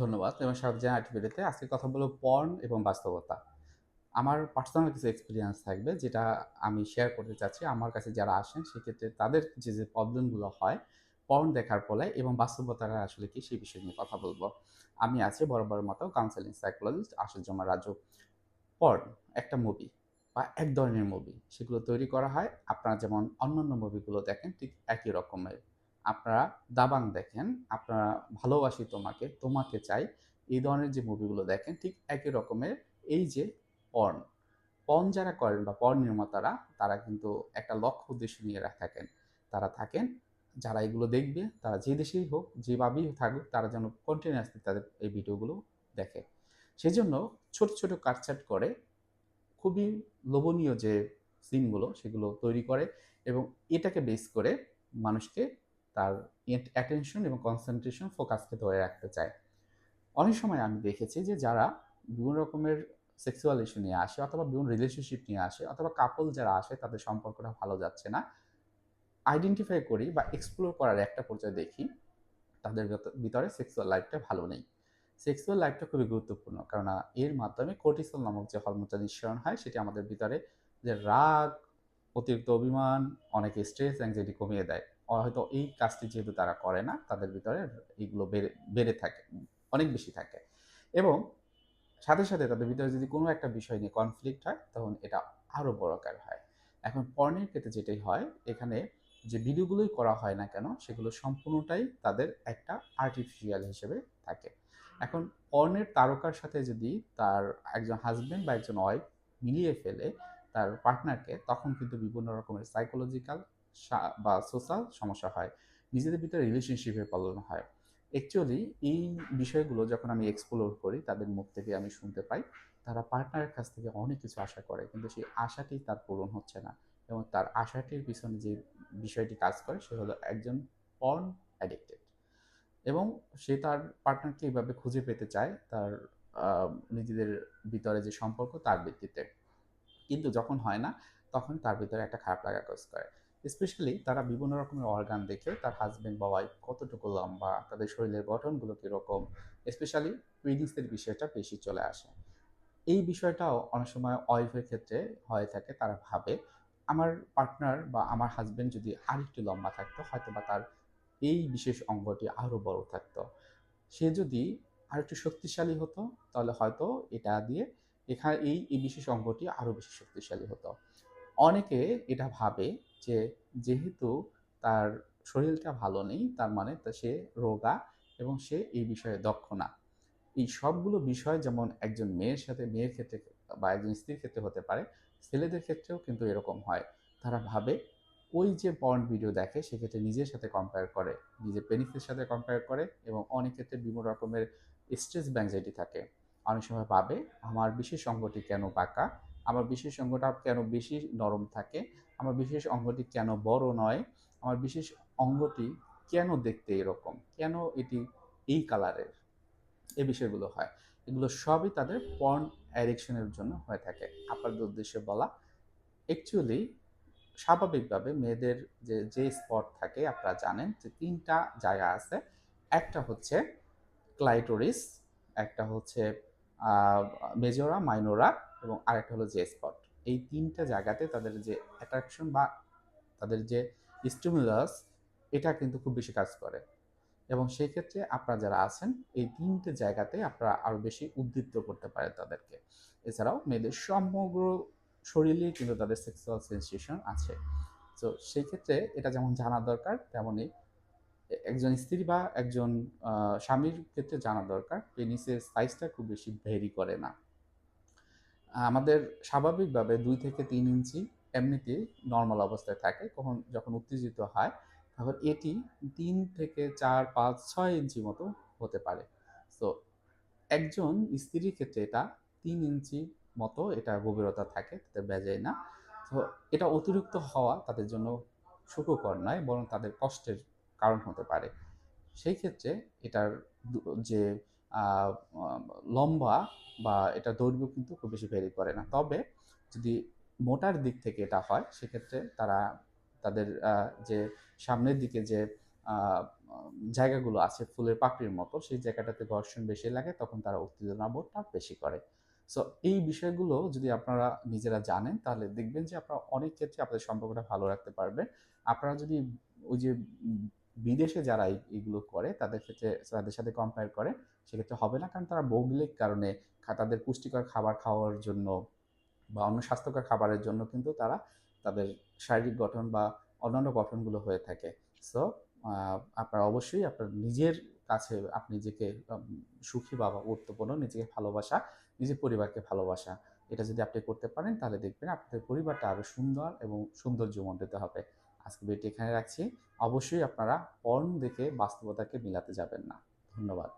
ধন্যবাদ এবং স্বাগত জানাই ভিডিওতে আজকে কথা বলব পর্ন এবং বাস্তবতা। আমার পার্সোনাল কিছু এক্সপিরিয়েন্স থাকবে যেটা আমি শেয়ার করতে চাচ্ছি। আমার কাছে যারা আসেন, সেক্ষেত্রে তাদের যে যে প্রবলেমগুলো হয় পর্ন দেখার ফলে এবং বাস্তবতাটা আসলে কি, সেই বিষয় নিয়ে কথা বলব। আমি আছি বরাবর মতো কাউন্সেলিং সাইকোলজিস্ট আশুজ্জামা রাজু। পর্ন একটা মুভি বা এক ধরনের মুভি সেগুলো তৈরি করা হয়। আপনারা যেমন অন্যান্য মুভিগুলো দেখেন, ঠিক একই রকমের। আপনারা দাবাং দেখেন, আপনারা ভালোবাসি তোমাকে তোমাকে চাই। এই ধরনের যে মুভিগুলো দেখেন, ঠিক একই রকমের এই যে পর্ন পর্ন যারা করেন বা পর্ন নির্মাতারা, তারা কিন্তু একটা লক্ষ্য উদ্দেশ্য নিয়ে থাকেন। তারা থাকেন, যারা এগুলো দেখবে, তারা যে দেশেই হোক, যেভাবেই থাকুক, তারা যেন কন্টিনিউয়াসলি তাদের এই ভিডিওগুলো দেখে। সেজন্য ছোট ছোট কাটছাট করে, খুবই লোভনীয় যে সিনগুলো সেগুলো তৈরি করে এবং এটাকে বেস করে মানুষকে তার অ্যাটেনশন এবং কনসেন্ট্রেশন ফোকাসকে ধরে রাখতে চায়। অনেক সময় আমি দেখেছি যে যারা বিভিন্ন রকমের সেক্সুয়াল ইস্যু নিয়ে আসে অথবা বিভিন্ন রিলেশনশিপ নিয়ে আসে অথবা কাপল যারা আসে তাদের সম্পর্কটা ভালো যাচ্ছে না আইডেন্টিফাই করি বা এক্সপ্লোর করার একটা পর্যায়ে দেখি তাদের ভিতরে সেক্সুয়াল লাইফটা ভালো নেই। সেক্সুয়াল লাইফটা খুবই গুরুত্বপূর্ণ কারণ এর মাধ্যমে কোর্টিসল নামক যে হরমোনটা নিঃসরণ হয় সেটি আমাদের ভিতরে যে রাগ, অতিরিক্ত অভিমান, অনেক স্ট্রেস অ্যাংজাইটি কমিয়ে দেয়। হয়তো এই কাজটি যেহেতু তারা করে না, তাদের ভিতরে এইগুলো বেড়ে বেড়ে থাকে, অনেক বেশি থাকে। এবং সাথে সাথে তাদের ভিতরে যদি কোনো একটা বিষয় নিয়ে কনফ্লিক্ট হয়, তখন এটা আরও বড় আকার হয়। এখন পর্নের ক্ষেত্রে যেটাই হয়, এখানে যে ভিডিওগুলোই করা হয় না কেন, সেগুলো সম্পূর্ণটাই তাদের একটা আর্টিফিশিয়াল হিসেবে থাকে। এখন পর্নের তারকার সাথে যদি তার একজন হাজব্যান্ড বা একজন ওয়াইফ মিলিয়ে ফেলে, তার পার্টনারকে তখন কিন্তু বিভিন্ন রকমের সাইকোলজিক্যাল বা সোশ্যাল সমস্যা হয়। নিজেদের ভিতরে রিলেশনশিপের প্রবলেম হয়। অ্যাকচুয়ালি এই বিষয়গুলো যখন আমি এক্সপ্লোর করি, তাদের মুখ থেকে আমি শুনতে পাই, তারা পার্টনারের কাছ থেকে অনেক কিছু আশা করে, কিন্তু সেই আশাটি তার পূরণ হচ্ছে না। এবং তার আশাটির পিছনে যে বিষয়টি কাজ করে, সে হলো একজন পর্ন অ্যাডিক্টেড এবং সে তার পার্টনারকে এইভাবে খুঁজে পেতে চায়, তার নিজেদের ভিতরে যে সম্পর্ক, তার ভিত্তিতে। কিন্তু যখন হয় না, তখন তার ভিতরে একটা খারাপ লাগা কাজ করে। স্পেশালি তারা বিভিন্ন রকমের অর্গান দেখে তার হাজব্যান্ড বা ওয়াইফ কতটুকু লম্বা, তাদের শরীরের গঠনগুলো কীরকম স্পেশালি টুইনিংসের বিষয়টা বেশি চলে আসে। এই বিষয়টাও অনেক সময় ওয়াইফের ক্ষেত্রে হয়ে থাকে, তারা ভাবে। আমার পার্টনার বা আমার হাজব্যান্ড যদি আরেকটু লম্বা থাকতো হয়তো বা তার এই বিশেষ অঙ্গটি আরও বড় থাকতো। সে যদি আরেকটু শক্তিশালী হতো, তাহলে হয়তো এটা দিয়ে এখানে এই এই বিশেষ অঙ্গটি আরও বেশি শক্তিশালী হতো। অনেকে এটা ভাবে যে যেহেতু তার শরীরটা ভালো নেই, তার মানে তা সে রোগা এবং সে এই বিষয়ে দক্ষ না। এই সবগুলো বিষয় যেমন একজন মেয়ের সাথে, মেয়ের ক্ষেত্রে বা একজন স্ত্রীর ক্ষেত্রে হতে পারে, ছেলেদের ক্ষেত্রেও কিন্তু এরকম হয়। তারা ভাবে ওই যে পর্ন ভিডিও দেখে সেক্ষেত্রে নিজের সাথে কম্পেয়ার করে, নিজের পেনিসের সাথে কম্পেয়ার করে এবং অনেক ক্ষেত্রে বিভিন্ন রকমের স্ট্রেস ব্যাংজাইটি থাকে। অনেক সময় ভাবে, আমার বিশেষ অঙ্গটি কেন বাঁকা? আমার বিশেষ অঙ্গটা কেন বেশি নরম থাকে? আমার বিশেষ অঙ্গটি কেন বড় নয়? আমার বিশেষ অঙ্গটি কেন দেখতে এরকম? কেন এটি এই কালারের? এ বিষয়গুলো হয়। এগুলো সবই তাদের পর্ন অ্যাডিকশনের জন্য হয়ে থাকে। আপনাদের উদ্দেশ্যে বলা অ্যাকচুয়ালি স্বাভাবিকভাবে মেয়েদের যে যে স্পট থাকে, আপনারা জানেন যে তিনটা জায়গা আছে। একটা হচ্ছে ক্লাইটোরিস একটা হচ্ছে মেজোরা মাইনোরা এবং আরেকটা হলো যে স্পট এই তিনটা জায়গাতে তাদের যে অ্যাট্রাকশন বা তাদের যে স্টিমুলাস এটা কিন্তু খুব বেশি কাজ করে। এবং সেই ক্ষেত্রে আপনারা যারা আছেন, এই তিনটে জায়গাতে আপনারা আরও বেশি উদ্দীপ্ত করতে পারেন তাদেরকে। এছাড়াও মেয়েদের সমগ্র শরীরেই কিন্তু তাদের সেক্সুয়াল সেন্সেশন আছে। তো সেই ক্ষেত্রে এটা যেমন জানা দরকার তেমনই একজন স্ত্রী বা একজন স্বামীর ক্ষেত্রে জানা দরকার। পেনিসের সাইজটা খুব বেশি ভেরি করে না। আমাদের স্বাভাবিকভাবে দুই থেকে তিন ইঞ্চি এমনিতেই নর্মাল অবস্থায় থাকে, কখন যখন উত্তেজিত হয়, তখন এটি তিন থেকে চার, পাঁচ, ছয় ইঞ্চি মতো হতে পারে। তো একজন স্ত্রীর ক্ষেত্রে এটা তিন ইঞ্চি মতো এটা গভীরতা থাকে তাদের বেজায় না। তো এটা অতিরিক্ত হওয়া তাদের জন্য সুখকর নয়, বরং তাদের কষ্টের কারণ হতে পারে। সেই ক্ষেত্রে এটার যে লম্বা বা এটা দৈর্ঘ্য কিন্তু খুব বেশি ভেরি করে না। তবে যদি মোটার দিক থেকে এটা হয়, সেক্ষেত্রে তারা তাদের যে সামনের দিকে যে জায়গাগুলো আছে ফুলের পাপড়ির মতো, সেই জায়গাটাতে ঘর্ষণ বেশি লাগে, তখন তারা উত্তেজনা বোধটা বেশি করে। সো এই বিষয়গুলো যদি আপনারা নিজেরা জানেন, তাহলে দেখবেন যে আপনারা অনেক ক্ষেত্রে আপনাদের সম্পর্কটা ভালো রাখতে পারবেন। আপনারা যদি ওই যে বিদেশে যারা এইগুলো করে, তাদের ক্ষেত্রে, তাদের সাথে কম্পেয়ার করে, সেক্ষেত্রে হবে না। কারণ তারা ভৌগোলিক কারণে তাদের পুষ্টিকর খাবার খাওয়ার জন্য বা অন্য স্বাস্থ্যকর খাবারের জন্য কিন্তু তারা তাদের শারীরিক গঠন বা অন্যান্য গঠনগুলো হয়ে থাকে। সো আপনারা অবশ্যই আপনার নিজের কাছে, আপনি নিজেকে সুখী বা গুরুত্বপূর্ণ নিজেকে ভালোবাসা, নিজের পরিবারকে ভালোবাসা। এটা যদি আপনি করতে পারেন, তাহলে দেখবেন আপনাদের পরিবারটা আরও সুন্দর এবং সৌন্দর্যমণ্ডিত হবে। আজকে ভিডিওটি এখানে রাখছি। অবশ্যই আপনারা পর্ন দেখে বাস্তবতাকে মিলাতে যাবেন না। ধন্যবাদ।